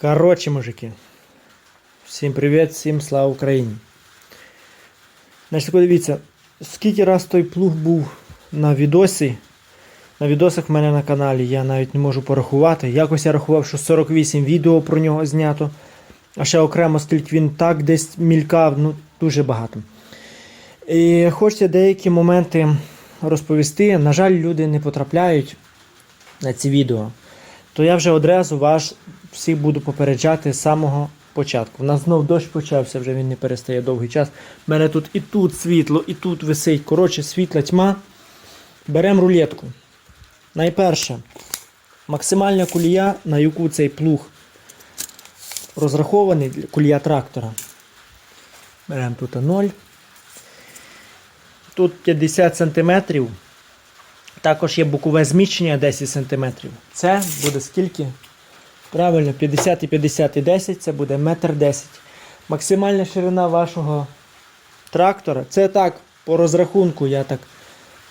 Коротше, мужики. Всім привіт, всім слава Україні. Значить, дивіться, скільки раз той плуг був на відосі. На відосах в мене на каналі, я навіть не можу порахувати. Якось я рахував, що 48 відео про нього знято. А ще окремо, скільки він так десь мількав, ну дуже багато. І хочеться деякі моменти розповісти. На жаль, люди не потрапляють на ці відео. То я вже одразу вас всіх буду попереджати з самого початку. У нас знов дощ почався, вже він не перестає довгий час. У мене тут і тут світло, і тут висить. Коротше, світла тьма. Беремо рулетку. Найперше, максимальна кулія, на яку цей плуг розрахований, кулія трактора. Беремо тут 0. Тут 50 см. Також є бокове зміщення 10 см. Це буде скільки? Правильно, 50 і 50 і 10 це буде 1,10 м. Максимальна ширина вашого трактора. Це так, по розрахунку, я так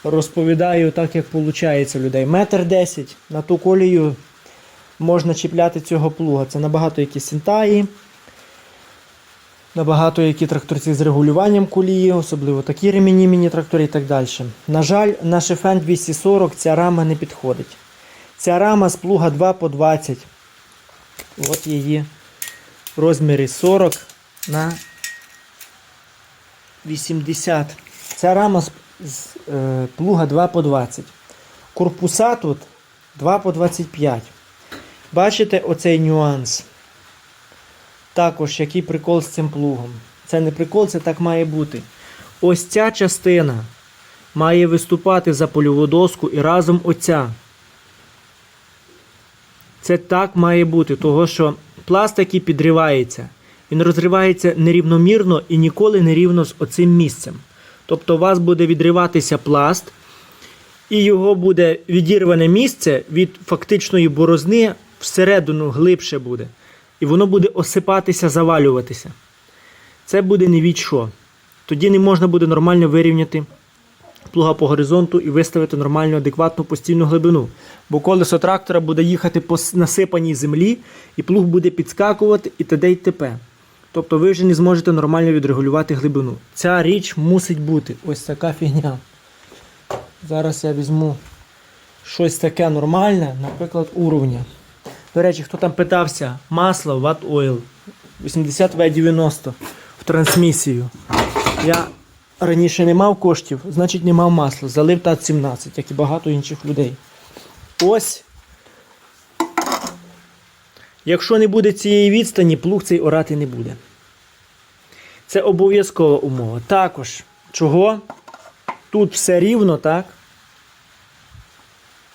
розповідаю, так як виходить у людей. 1,10 м на ту колію можна чіпляти цього плуга. Це набагато які синтаї. Набагато які тракторці з регулюванням колії, особливо такі ремені міні-трактори і так далі. На жаль, на Шефен 240 ця рама не підходить. Ця рама з плуга 2 по 20. От її розміри 40 на 80. Ця рама з, з е, плуга 2 по 20. Корпуса тут 2 по 25. Бачите оцей нюанс? Також який прикол з цим плугом. Це не прикол, це так має бути. Ось ця частина має виступати за польову доску і разом оця. Це так має бути, того що пласт, який підривається, він розривається нерівномірно і ніколи не рівно з оцим місцем. Тобто у вас буде відриватися пласт, і його буде відірване місце від фактичної борозни всередину глибше буде. І воно буде осипатися, завалюватися. Це буде не від що. Тоді не можна буде нормально вирівняти плуга по горизонту і виставити нормальну, адекватну постійну глибину. Бо колесо трактора буде їхати по насипаній землі, і плуг буде підскакувати і т.д. і т.п. Тобто ви вже не зможете нормально відрегулювати глибину. Ця річ мусить бути. Ось така фігня. Зараз я візьму щось таке нормальне, наприклад, уровня. До речі, хто там питався, масло Watt Oil 80W90 в трансмісію. Я раніше не мав коштів, значить не мав масла. Залив ТАТ-17, як і багато інших людей. Ось. Якщо не буде цієї відстані, плуг цей орати не буде. Це обов'язкова умова. Також, чого? Тут все рівно, так?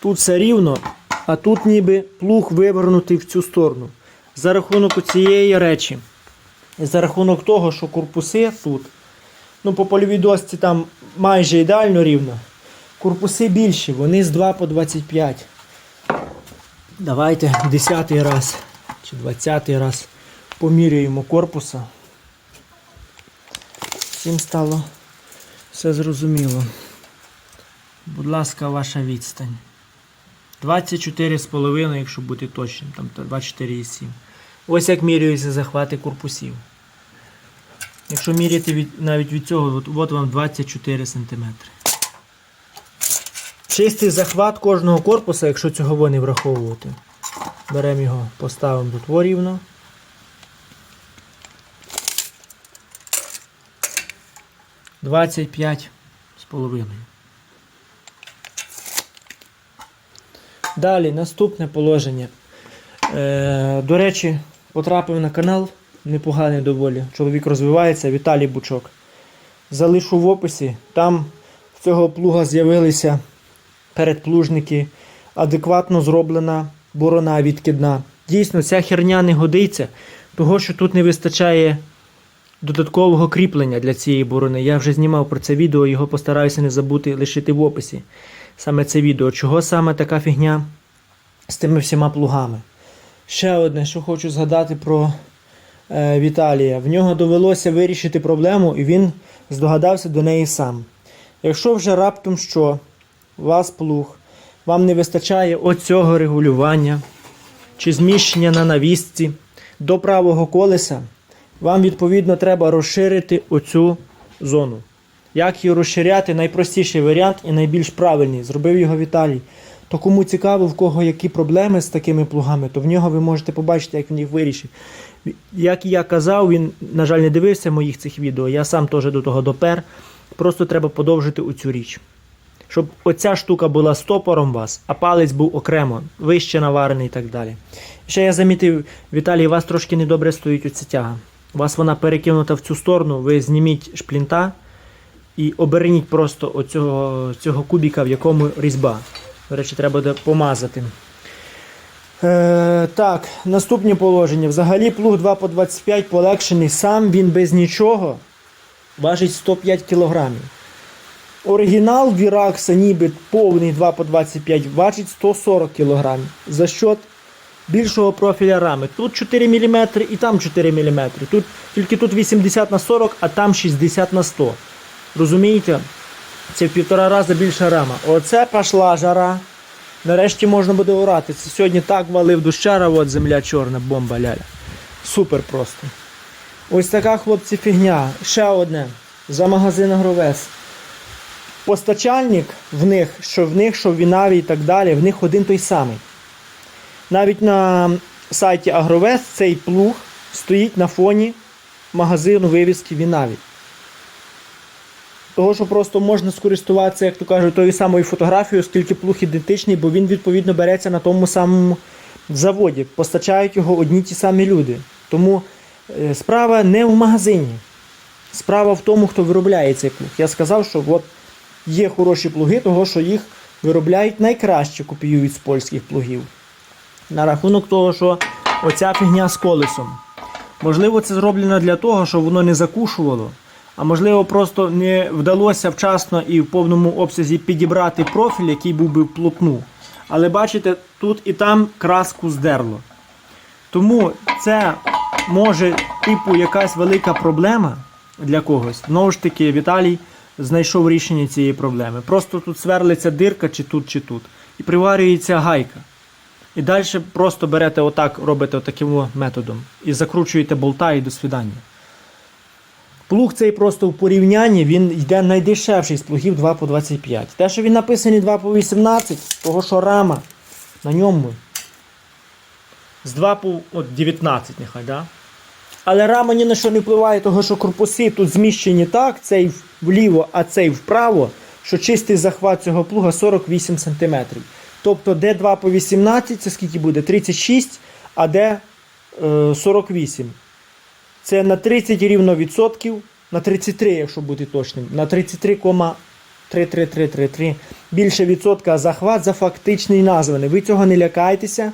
Тут все рівно, а тут ніби плуг вивернутий в цю сторону. За рахунок цієї речі. За рахунок того, що корпуси тут, ну по польовій досці там майже ідеально рівно. Корпуси більші, вони з 2 по 25. Давайте 10 раз чи 20 раз поміряємо корпуса. Всім стало все зрозуміло. Будь ласка, ваша відстань. 24,5, якщо бути точним, там 24,7. Ось як міряються захвати корпусів. Якщо міряти від, навіть від цього, от, от вам 24 см. Чистий захват кожного корпуса, якщо цього не враховувати. Беремо його, поставимо тут рівно. Двадцять п'ять з половиною. Далі, наступне положення. Е, до речі, потрапив на канал, непоганий доволі. Чоловік розвивається, Віталій Бучок. Залишу в описі. Там в цього плуга з'явилися передплужники, адекватно зроблена борона відкидна. Дійсно, ця херня не годиться, того що тут не вистачає додаткового кріплення для цієї борони. Я вже знімав про це відео, його постараюся не забути лишити в описі. Саме це відео. Чого саме така фігня з тими всіма плугами? Ще одне, що хочу згадати про е, Віталія. В нього довелося вирішити проблему, і він здогадався до неї сам. Якщо вже раптом що, у вас плуг, вам не вистачає оцього регулювання чи зміщення на навісці, до правого колеса, вам відповідно треба розширити оцю зону. Як її розширяти? Найпростіший варіант і найбільш правильний. Зробив його Віталій. То кому цікаво, в кого які проблеми з такими плугами, то в нього ви можете побачити, як він їх вирішив. Як і я казав, він, на жаль, не дивився моїх цих відео. Я сам теж до того допер. Просто треба подовжити оцю річ. Щоб оця штука була стопором вас, а палець був окремо, вище наварений і так далі. Ще я замітив, Віталій, у вас трошки недобре стоїть оця тяга. У вас вона перекинута в цю сторону, ви зніміть шплінта і оберніть просто оцього, цього кубіка, в якому різьба. До речі, треба буде помазати. Е, так, наступні положення. Взагалі плуг 2 по 25 полегшений, сам він без нічого важить 105 кг. Оригінал Віракса, ніби повний 2 по 25, важить 140 кг. За счет більшого профіля рами. Тут 4 мм і там 4 мм. Тут, тільки тут 80 на 40, а там 60 на 100. Розумієте? Це в півтора рази більша рама. Оце пішла жара. Нарешті можна буде орати. Це сьогодні так валив дощара, от земля чорна, бомба ляля. Супер просто. Ось така, хлопці, фігня. Ще одне. За магазин Агровес. Постачальник в них, що в них, що в Вінаві і так далі, в них один той самий. Навіть на сайті Агровес цей плуг стоїть на фоні магазину вивіски Вінаві. Того, що просто можна скористуватися, як то кажуть, тою самою фотографією, оскільки плуг ідентичний, бо він відповідно береться на тому самому заводі. Постачають його одні ті самі люди. Тому е, справа не в магазині. Справа в тому, хто виробляє цей плуг. Я сказав, що от є хороші плуги, того що їх виробляють найкраще, копіюють з польських плугів. На рахунок того, що оця фігня з колесом. Можливо, це зроблено для того, щоб воно не закушувало. А можливо, просто не вдалося вчасно і в повному обсязі підібрати профіль, який був би вплотну. Але бачите, тут і там краску здерло. Тому це може, типу, якась велика проблема для когось. Знову ж таки, Віталій знайшов рішення цієї проблеми. Просто тут сверлиться дирка, чи тут, чи тут. І приварюється гайка. І далі просто берете отак, робите таким методом. І закручуєте болта і до свидання. Плуг цей просто в порівнянні він йде найдешевший з плугів 2 по 25. Те, що він написаний 2 по 18, того що рама на ньому з 2 по от, 19 нехай, да? Але рама ні на що не впливає, того що корпуси тут зміщені так, цей вліво, а цей вправо, що чистий захват цього плуга 48 см. Тобто де 2 по 18, це скільки буде? 36, а де е, 48. Це на 30 рівно відсотків, на 33, якщо бути точним, на 33,33333 більше відсотка захват за фактичний названий. Ви цього не лякайтеся.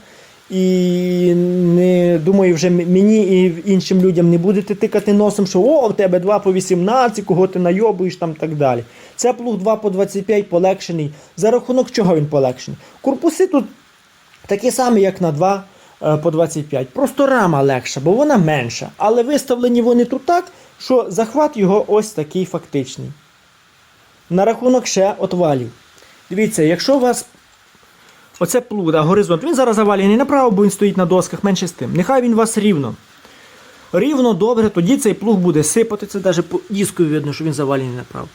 І не думаю, вже мені і іншим людям не будете тикати носом, що о, в тебе 2 по 18, кого ти найобуєш там так далі. Це плуг 2 по 25 полегшений. За рахунок чого він полегшений? Корпуси тут такі самі, як на 2 е, по 25. Просто рама легша, бо вона менша. Але виставлені вони тут так, що захват його ось такий фактичний. На рахунок ще отвалів. Дивіться, якщо у вас оце плуг, да, горизонт, він зараз завалений направо, бо він стоїть на досках, менше з тим. Нехай він у вас рівно. Рівно, добре, тоді цей плуг буде сипати. Це навіть по диску видно, що він завалений направо.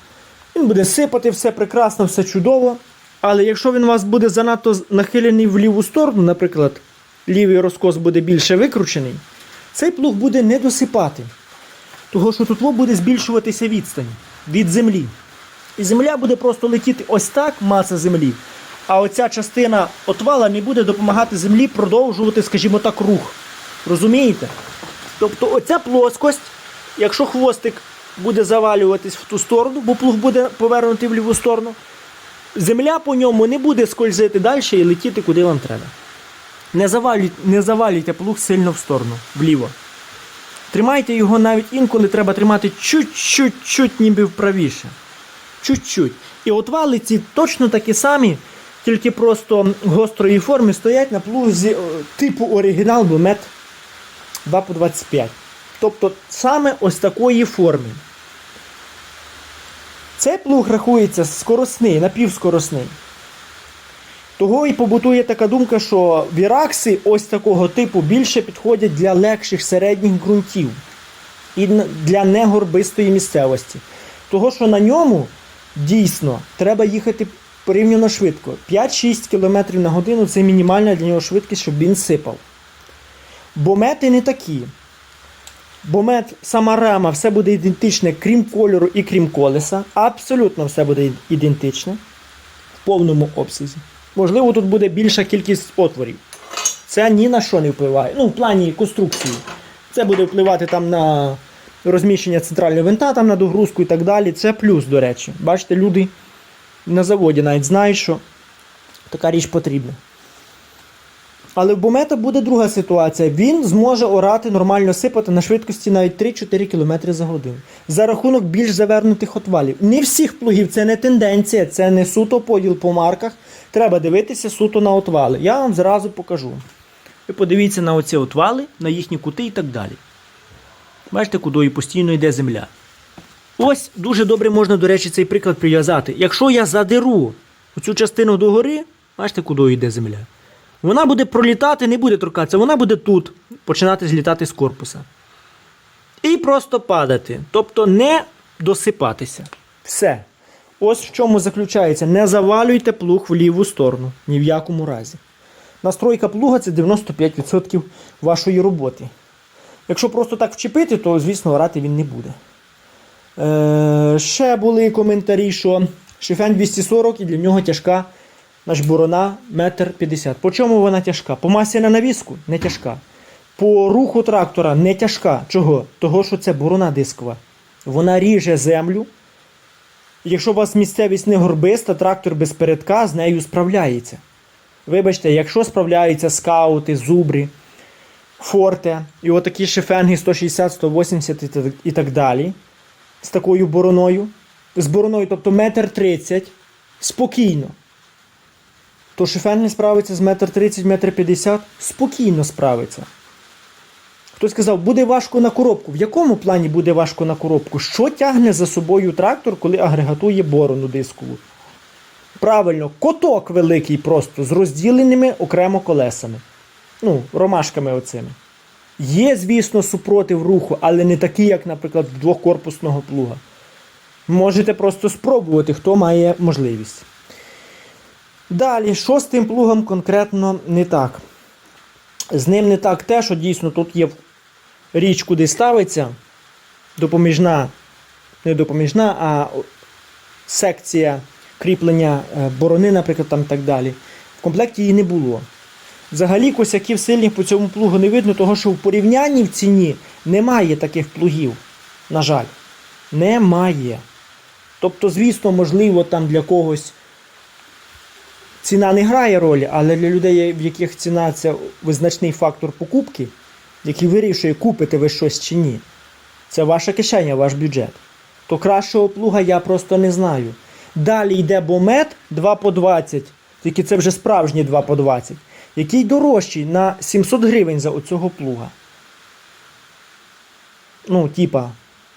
Він буде сипати, все прекрасно, все чудово. Але якщо він у вас буде занадто нахилений в ліву сторону, наприклад, лівий розкос буде більше викручений, цей плуг буде не досипати. Того, що тут буде збільшуватися відстань від землі. І земля буде просто летіти ось так, маса землі. А оця частина отвала не буде допомагати землі продовжувати, скажімо так, рух. Розумієте? Тобто оця плоскость, якщо хвостик буде завалюватись в ту сторону, бо плуг буде повернутий в ліву сторону, земля по ньому не буде скользити далі і летіти куди вам треба. Не завалюйте, не завалюйте плуг сильно в сторону, вліво. Тримайте його навіть інколи треба тримати чуть-чуть, ніби вправіше. Чуть-чуть. І отвали ці точно такі самі, тільки просто гострої форми стоять на плузі типу оригінал мет 2 по 25. Тобто саме ось такої форми. Цей плуг рахується скоросний, напівскоросний. Того і побутує така думка, що віракси ось такого типу більше підходять для легших середніх ґрунтів і для негорбистої місцевості. Того, що на ньому дійсно треба їхати порівняно швидко. 5-6 км на годину це мінімальна для нього швидкість, щоб він сипав. Бо мети не такі. Бо мет, сама рама, все буде ідентичне, крім кольору і крім колеса. Абсолютно все буде ідентичне в повному обсязі. Можливо, тут буде більша кількість отворів. Це ні на що не впливає. Ну, в плані конструкції. Це буде впливати там на розміщення центрального винта, там на догрузку і так далі. Це плюс, до речі. Бачите, люди на заводі навіть знають, що така річ потрібна. Але в Бомета буде друга ситуація. Він зможе орати нормально сипати на швидкості навіть 3-4 км за годину. За рахунок більш завернутих отвалів. Не всіх плугів, це не тенденція, це не суто поділ по марках. Треба дивитися суто на отвали. Я вам зразу покажу. Ви подивіться на оці отвали, на їхні кути і так далі. Бачите, кудою постійно йде земля. Ось дуже добре можна, до речі, цей приклад прив'язати. Якщо я задеру оцю частину догори, бачите, кудою йде земля. Вона буде пролітати, не буде торкатися, вона буде тут починати злітати з корпуса. І просто падати. Тобто не досипатися. Все. Ось в чому заключається. Не завалюйте плуг в ліву сторону. Ні в якому разі. Настройка плуга це 95% вашої роботи. Якщо просто так вчепити, то, звісно, орати він не буде. Е, ще були коментарі, що шифень 240 і для нього тяжка Наш борона метр 50. По чому вона тяжка? По масі на навіску не тяжка. По руху трактора не тяжка. Чого? Того, що це борона дискова. Вона ріже землю. Якщо у вас місцевість не горбиста, трактор без передка з нею справляється. Вибачте, якщо справляються скаути, зубри, форте і отакі шифенги 160, 180 і так- далі, з такою бороною, з бороною, тобто метр 30, спокійно то шифен не справиться з метр 30, метр 50, спокійно справиться. Хтось сказав, буде важко на коробку. В якому плані буде важко на коробку? Що тягне за собою трактор, коли агрегатує борону дискову? Правильно, коток великий просто з розділеними окремо колесами. Ну, ромашками оцими. Є, звісно, супротив руху, але не такий, як, наприклад, в двохкорпусного плуга. Можете просто спробувати, хто має можливість. Далі, що з тим плугом конкретно не так? З ним не так те, що дійсно тут є річ, куди ставиться допоміжна, не допоміжна, а секція кріплення е, борони, наприклад, там і так далі. В комплекті її не було. Взагалі косяків сильних по цьому плугу не видно, того що в порівнянні в ціні немає таких плугів. На жаль, немає. Тобто, звісно, можливо, там для когось ціна не грає ролі, але для людей, в яких ціна це визначний фактор покупки, який вирішує, купите ви щось чи ні, це ваша кишеня, ваш бюджет. То кращого плуга я просто не знаю. Далі йде бомет 2 по 20, тільки це вже справжній 2 по 20, який дорожчий на 700 гривень за оцього плуга. Ну, типа,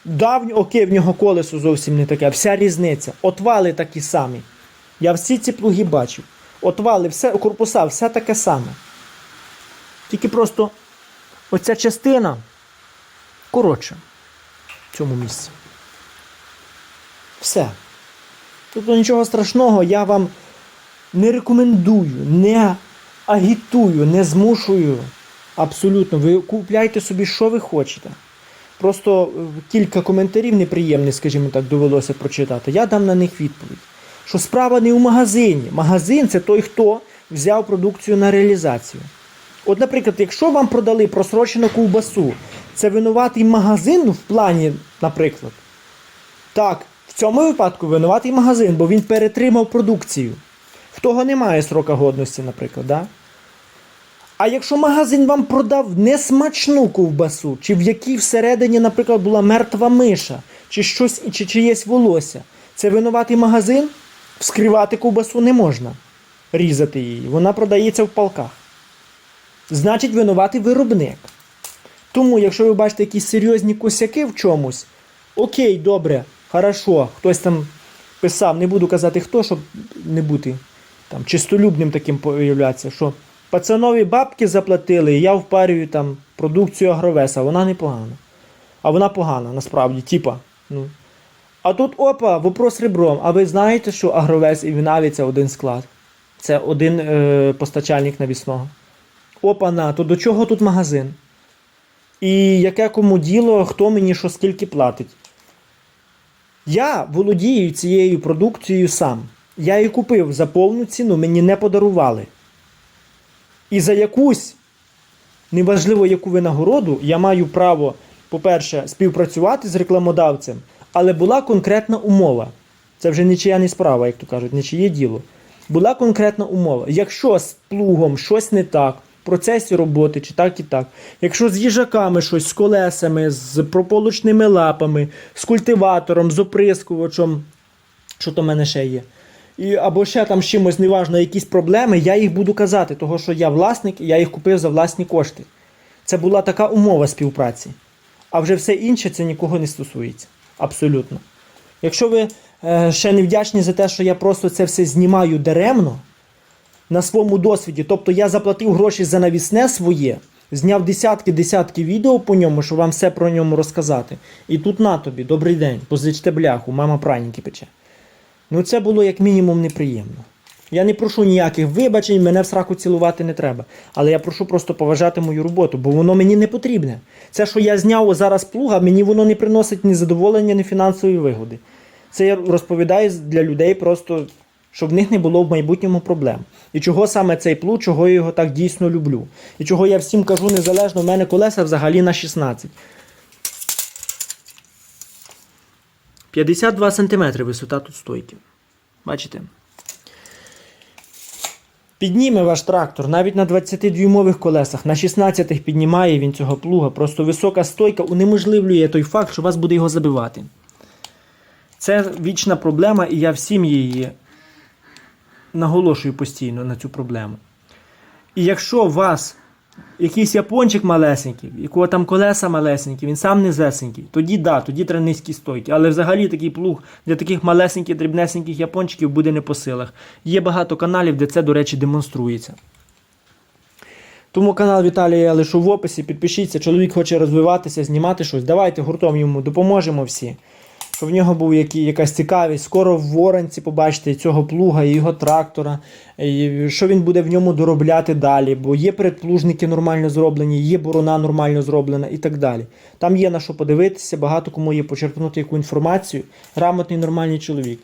давньо, окей, в нього колесо зовсім не таке, вся різниця. Отвали такі самі. Я всі ці плуги бачив. Отвали, все, корпуса, все таке саме. Тільки просто оця частина коротша в цьому місці. Все. Тобто нічого страшного, я вам не рекомендую, не агітую, не змушую. Абсолютно. Ви купляйте собі, що ви хочете. Просто е, кілька коментарів неприємних, скажімо так, довелося прочитати. Я дам на них відповідь. Що справа не у магазині. Магазин це той, хто взяв продукцію на реалізацію. От, наприклад, якщо вам продали просрочену ковбасу, це винуватий магазин в плані, наприклад. Так, в цьому випадку винуватий магазин, бо він перетримав продукцію. В того немає срока годності, наприклад. Да? А якщо магазин вам продав несмачну ковбасу, чи в якій всередині, наприклад, була мертва миша, чи щось, чи чиєсь волосся, це винуватий магазин, вскривати ковбасу не можна, різати її. Вона продається в палках. Значить, винуватий виробник. Тому, якщо ви бачите якісь серйозні косяки в чомусь, окей, добре, хорошо, хтось там писав, не буду казати хто, щоб не бути там, чистолюбним таким появлятися, що пацанові бабки заплатили, і я впарюю там продукцію Агровеса, вона не погана. А вона погана, насправді, типа. Ну. А тут опа, вопрос ребром. А ви знаєте, що Агровес і Вінаві це один склад? Це один е, постачальник навісного. Опа, на, то до чого тут магазин? І яке кому діло, хто мені що скільки платить? Я володію цією продукцією сам. Я її купив за повну ціну, мені не подарували. І за якусь, неважливо яку винагороду, я маю право, по-перше, співпрацювати з рекламодавцем, але була конкретна умова. Це вже нічия не справа, як то кажуть, нічиє діло. Була конкретна умова. Якщо з плугом щось не так, в процесі роботи чи так і так, якщо з їжаками щось, з колесами, з прополучними лапами, з культиватором, з оприскувачем, що то в мене ще є. І, або ще там з чимось неважно, якісь проблеми, я їх буду казати, того що я власник, і я їх купив за власні кошти. Це була така умова співпраці. А вже все інше це нікого не стосується. Абсолютно. Якщо ви е, ще не вдячні за те, що я просто це все знімаю даремно на своєму досвіді, тобто я заплатив гроші за навісне своє, зняв десятки-десятки відео по ньому, щоб вам все про ньому розказати. І тут на тобі, добрий день, позичте бляху, мама праніки пече. Ну це було як мінімум неприємно. Я не прошу ніяких вибачень, мене в сраку цілувати не треба. Але я прошу просто поважати мою роботу, бо воно мені не потрібне. Це, що я зняв зараз плуга, мені воно не приносить ні задоволення, ні фінансової вигоди. Це я розповідаю для людей просто, щоб в них не було в майбутньому проблем. І чого саме цей плуг, чого я його так дійсно люблю. І чого я всім кажу незалежно, в мене колеса взагалі на 16. 52 см висота тут стойки. Бачите? Підніме ваш трактор навіть на 20-дюймових колесах, на 16-х піднімає він цього плуга. Просто висока стойка унеможливлює той факт, що вас буде його забивати. Це вічна проблема, і я всім її наголошую постійно на цю проблему. І якщо вас якийсь япончик малесенький, якого там колеса малесенькі, він сам низесенький, тоді да, тоді треба низькі стойки. Але взагалі такий плуг для таких малесеньких, дрібнесеньких япончиків буде не по силах. Є багато каналів, де це, до речі, демонструється. Тому канал Віталія я лишу в описі. Підпишіться, чоловік хоче розвиватися, знімати щось. Давайте гуртом йому допоможемо всі. Щоб в нього був який, якась цікавість. Скоро в Воронці побачите цього плуга і його трактора, і що він буде в ньому доробляти далі. Бо є передплужники нормально зроблені, є борона нормально зроблена і так далі. Там є на що подивитися, багато кому є почерпнути яку інформацію. Грамотний нормальний чоловік.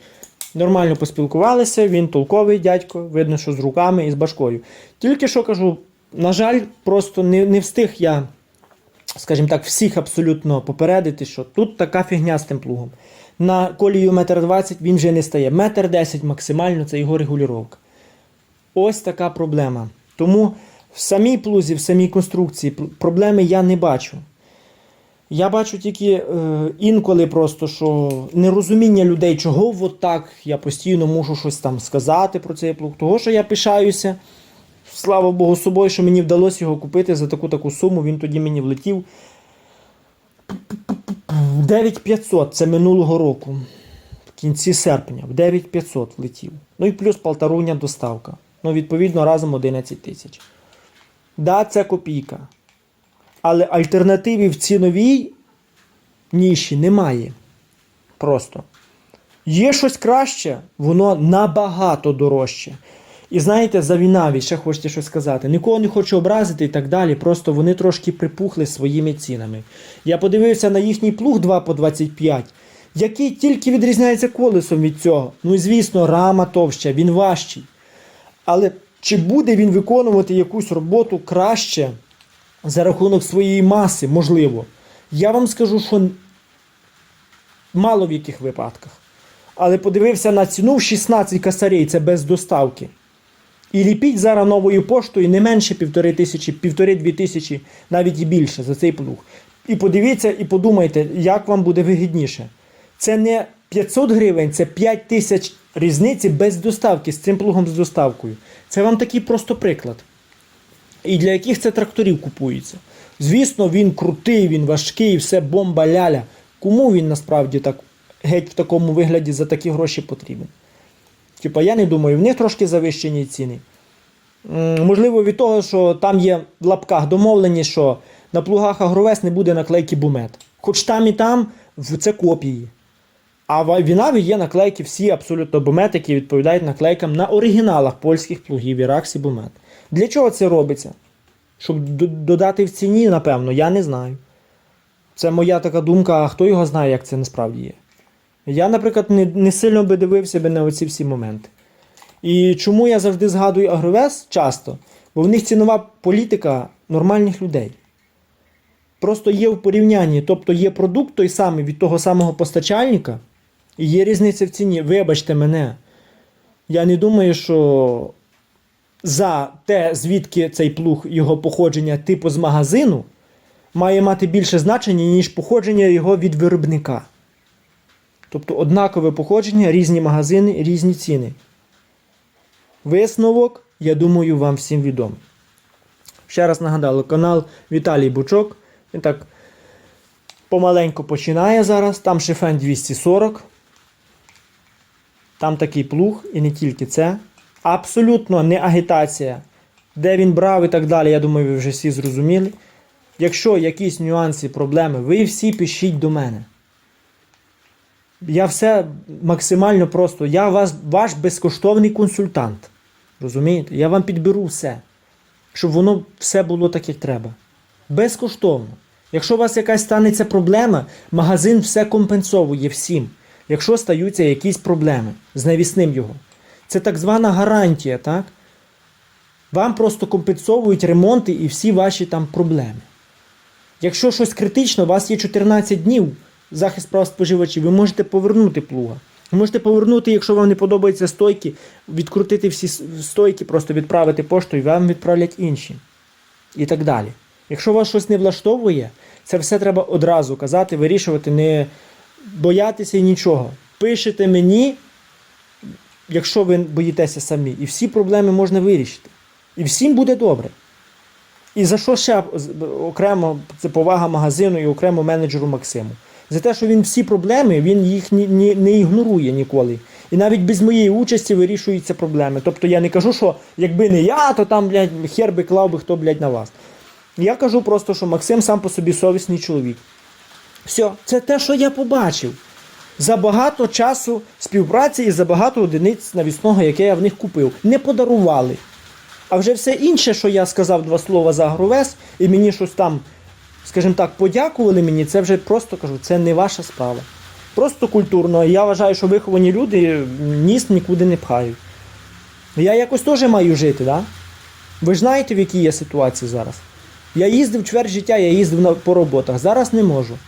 Нормально поспілкувалися, він толковий дядько, видно, що з руками і з башкою. Тільки що кажу, на жаль, просто не, не встиг я скажімо так, всіх абсолютно попередити, що тут така фігня з тим плугом. На колію 1,20 м він вже не стає. 1,10 м максимально це його регулювання. Ось така проблема. Тому в самій плузі, в самій конструкції проблеми я не бачу. Я бачу тільки е, інколи просто, що нерозуміння людей, чого от так я постійно мушу щось там сказати про цей плуг. Того, що я пишаюся, слава Богу, собою, що мені вдалося його купити за таку таку суму. Він тоді мені влетів. 9500 це минулого року. В кінці серпня, в 9500 влетів. Ну і плюс полторуня доставка. Ну, відповідно, разом 11 тисяч. Да, це копійка. Але альтернативи в ціновій ніші немає. Просто. Є щось краще, воно набагато дорожче. І знаєте, за Вінаві ще хочете щось сказати. Нікого не хочу образити і так далі. Просто вони трошки припухли своїми цінами. Я подивився на їхній плуг 2 по 25, який тільки відрізняється колесом від цього. Ну і звісно, рама товща, він важчий. Але чи буде він виконувати якусь роботу краще за рахунок своєї маси, можливо. Я вам скажу, що мало в яких випадках. Але подивився на ціну в 16 косарей, це без доставки. І ліпіть зараз новою поштою не менше півтори тисячі, півтори-дві тисячі, навіть і більше за цей плуг. І подивіться і подумайте, як вам буде вигідніше. Це не 500 гривень, це 5 тисяч різниці без доставки з цим плугом з доставкою. Це вам такий просто приклад. І для яких це тракторів купується. Звісно, він крутий, він важкий, все бомба ляля. Кому він насправді так геть в такому вигляді за такі гроші потрібен? Типа, я не думаю, в них трошки завищені ціни. Можливо, від того, що там є в лапках домовленість, що на плугах Агровес не буде наклейки бумет. Хоч там і там це копії. А в Вінаві є наклейки всі абсолютно бумет, які відповідають наклейкам на оригіналах польських плугів Іракс і бумет. Для чого це робиться? Щоб додати в ціні, напевно, я не знаю. Це моя така думка, а хто його знає, як це насправді є. Я, наприклад, не, не сильно би дивився би на оці всі моменти. І чому я завжди згадую Агровес часто? Бо в них цінова політика нормальних людей. Просто є в порівнянні, тобто є продукт той самий від того самого постачальника, і є різниця в ціні. Вибачте мене. Я не думаю, що за те, звідки цей плуг його походження типу з магазину, має мати більше значення, ніж походження його від виробника. Тобто однакове походження, різні магазини, різні ціни. Висновок, я думаю, вам всім відомий. Ще раз нагадаю, канал Віталій Бучок. Він так помаленьку починає зараз. Там шифен 240. Там такий плуг, і не тільки це. Абсолютно не агітація. Де він брав і так далі, я думаю, ви вже всі зрозуміли. Якщо якісь нюанси, проблеми, ви всі пишіть до мене. Я все максимально просто. Я вас, ваш безкоштовний консультант. Розумієте? Я вам підберу все, щоб воно все було так, як треба. Безкоштовно. Якщо у вас якась станеться проблема, магазин все компенсовує всім. Якщо стаються якісь проблеми з навісним його. Це так звана гарантія, так? Вам просто компенсовують ремонти і всі ваші там проблеми. Якщо щось критично, у вас є 14 днів захист прав споживачів, ви можете повернути плуга. Ви можете повернути, якщо вам не подобаються стойки, відкрутити всі стойки, просто відправити поштою, вам відправлять інші. І так далі. Якщо вас щось не влаштовує, це все треба одразу казати, вирішувати, не боятися нічого. Пишете мені, якщо ви боїтеся самі, і всі проблеми можна вирішити. І всім буде добре. І за що ще окремо це повага магазину і окремо менеджеру Максиму? За те, що він всі проблеми, він їх ні, ні, не ігнорує ніколи. І навіть без моєї участі вирішуються проблеми. Тобто я не кажу, що якби не я, то там, блядь, хер би клав би хто, блядь, на вас. Я кажу просто, що Максим сам по собі совісний чоловік. Все, це те, що я побачив. За багато часу співпраці і за багато одиниць навісного, яке я в них купив. Не подарували. А вже все інше, що я сказав два слова за Агровес, і мені щось там, скажімо так, подякували мені, це вже просто кажу, це не ваша справа. Просто культурно. Я вважаю, що виховані люди ніс нікуди не пхають. Я якось теж маю жити, да? Ви ж знаєте, в якій я ситуації зараз. Я їздив чверть життя, я їздив на, по роботах. Зараз не можу.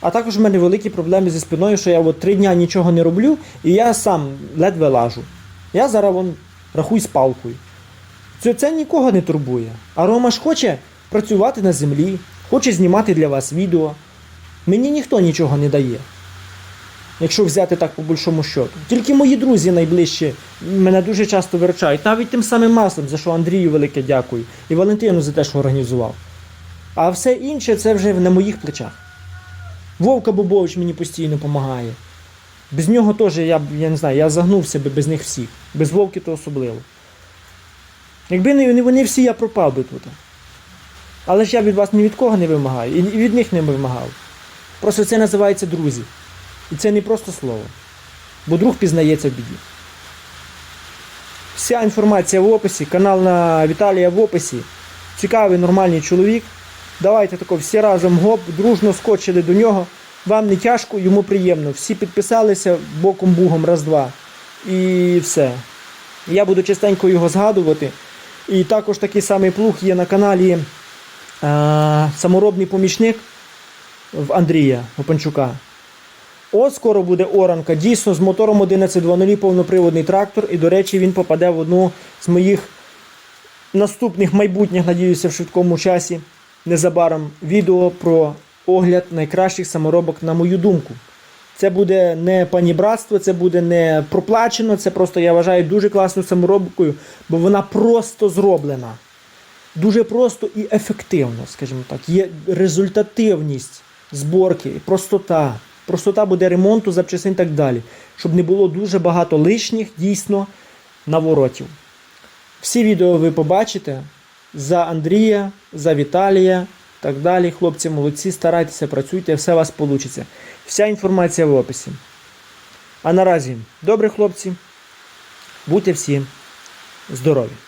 А також в мене великі проблеми зі спиною, що я от три дня нічого не роблю, і я сам ледве лажу. Я зараз вон, рахуй з палкою. Це, це нікого не турбує. А Рома ж хоче працювати на землі, хоче знімати для вас відео. Мені ніхто нічого не дає. Якщо взяти так по більшому щоту. Тільки мої друзі найближчі мене дуже часто виручають. Навіть тим самим маслом, за що Андрію велике дякую. І Валентину за те, що організував. А все інше це вже на моїх плечах. Вовка Бобович мені постійно допомагає. Без нього теж я, б- я не знаю, я загнувся би без них всіх. Без Вовки то особливо. Якби не вони всі, я пропав би тут. Але ж я від вас ні від кого не вимагаю, і від них не вимагав. Просто це називається друзі. І це не просто слово. Бо друг пізнається в біді. Вся інформація в описі, канал на Віталія в описі. Цікавий, нормальний чоловік. Давайте тако всі разом гоп, дружно скочили до нього. Вам не тяжко, йому приємно. Всі підписалися боком бугом раз-два. І все. Я буду частенько його згадувати. І також такий самий плуг є на каналі Саморобний помічник в Андрія Опанчука. От скоро буде оранка. Дійсно, з мотором 11.2.0 повноприводний трактор. І, до речі, він попаде в одну з моїх наступних майбутніх, надіюся, в швидкому часі. Незабаром відео про огляд найкращих саморобок, на мою думку. Це буде не панібратство, це буде не проплачено, це просто, я вважаю, дуже класною саморобкою, бо вона просто зроблена. Дуже просто і ефективно, скажімо так. Є результативність зборки, простота. простота буде ремонту, запчастин і так далі. Щоб не було дуже багато лишніх дійсно наворотів. Всі відео ви побачите за Андрія, за Віталія, так далі. Хлопці молодці, старайтеся, працюйте, все у вас вийде. Вся інформація в описі. А наразі, добре, хлопці, будьте всі здорові!